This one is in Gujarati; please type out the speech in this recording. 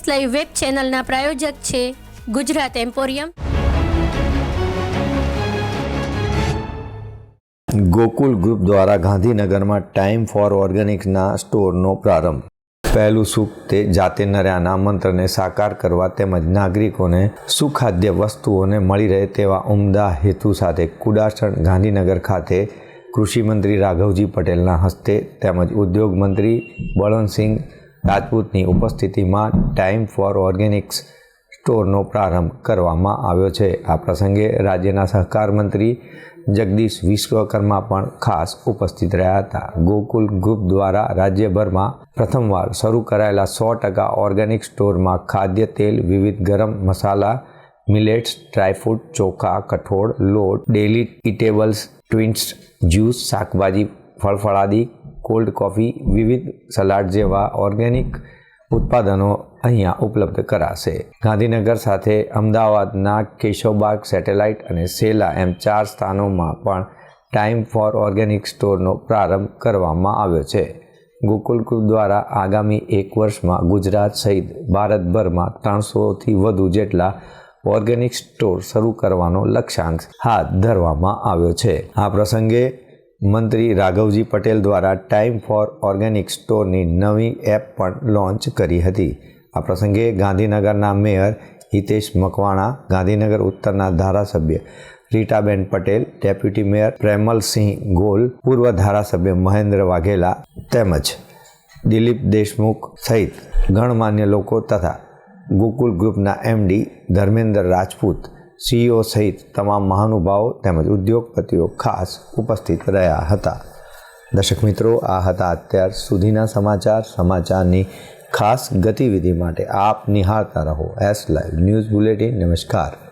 એસ લાઈવ વેબ ચેનલના પ્રાયોજક છે ગુજરાત એમ્પોરિયમ. ગોકુલ ગ્રુપ દ્વારા ગાંધીનગરમાં ટાઈમ ફોર ઓર્ગેનિક્સના સ્ટોરનો પ્રારંભ. પહેલું સુખ તે જાતે નર્યાના મંત્રને સાકાર કરવા તેમજ નાગરિકોને સુખાદ્ય વસ્તુઓને મળી રહે તેવા ઉમદા હેતુ સાથે કુડાસણ ગાંધીનગર ખાતે કૃષિમંત્રી રાઘવજી પટેલના હસ્તે તેમજ ઉદ્યોગ મંત્રી બળવંતસિંહ રાજપૂતની ઉપસ્થિતિમાં ટાઈમ ફોર ઓર્ગેનિક્સ સ્ટોરનો પ્રારંભ કરવામાં આવ્યો છે. આ પ્રસંગે રાજ્યના સહકાર મંત્રી જગદીશ વિશ્વકર્મા પણ ખાસ ઉપસ્થિત રહ્યા હતા. ગોકુલ ગ્રુપ દ્વારા રાજ્યભરમાં પ્રથમવાર શરૂ કરાયેલા સો ટકા ઓર્ગેનિક સ્ટોરમાં ખાદ્ય તેલ, વિવિધ ગરમ મસાલા, મિલેટ્સ ડ્રાયફ્રૂટ ચોખા, કઠોળ, લોટ, ડેલી ઇટેબલ્સ ટ્વિન્સ જ્યુસ, શાકભાજી, ફળફળાદી કોલ્ડ કોફી વિવિધ સલાડ જેવા ઓર્ગેનિક ઉત્પાદનો અહીંયા ઉપલબ્ધ કરાશે. ગાંધીનગર સાથે અમદાવાદના કેશોબાગ સેટેલાઇટ અને સેલા એમ ચાર સ્થાનોમાં પણ ટાઈમ ફોર ઓર્ગેનિક સ્ટોરનો પ્રારંભ કરવામાં આવ્યો છે. ગોકુલ ગ્રુપ દ્વારા આગામી એક વર્ષમાં ગુજરાત સહિત ભારતભરમાં ત્રણસોથી વધુ જેટલા ઓર્ગેનિક સ્ટોર શરૂ કરવાનો લક્ષ્યાંક હાથ ધરવામાં આવ્યો છે. આ પ્રસંગે મંત્રી રાઘવજી પટેલ દ્વારા ટાઈમ ફોર ઓર્ગેનિક સ્ટોરની નવી એપ પણ લોન્ચ કરી હતી. આ પ્રસંગે ગાંધીનગરના મેયર હિતેશ મકવાણા, ગાંધીનગર ઉત્તરના ધારાસભ્ય રીટાબેન પટેલ, ડેપ્યુટી મેયર પ્રેમલસિંહ ગોલ, પૂર્વ ધારાસભ્ય મહેન્દ્ર વાઘેલા તેમજ દિલીપ દેશમુખ સહિત ગણમાન્ય લોકો તથા ગોકુલ ગ્રુપના એમડી ધર્મેન્દ્ર રાજપૂત સીઈઓ સહિત તમામ મહાનુભાવો તેમજ ઉદ્યોગપતિઓ ખાસ ઉપસ્થિત રહ્યા હતા. દર્શક મિત્રો, આ હતા અત્યાર સુધીના સમાચાર. સમાચારની ખાસ ગતિવિધિ માટે આપ નિહાળતા રહો. S live news bulletin. નમસ્કાર.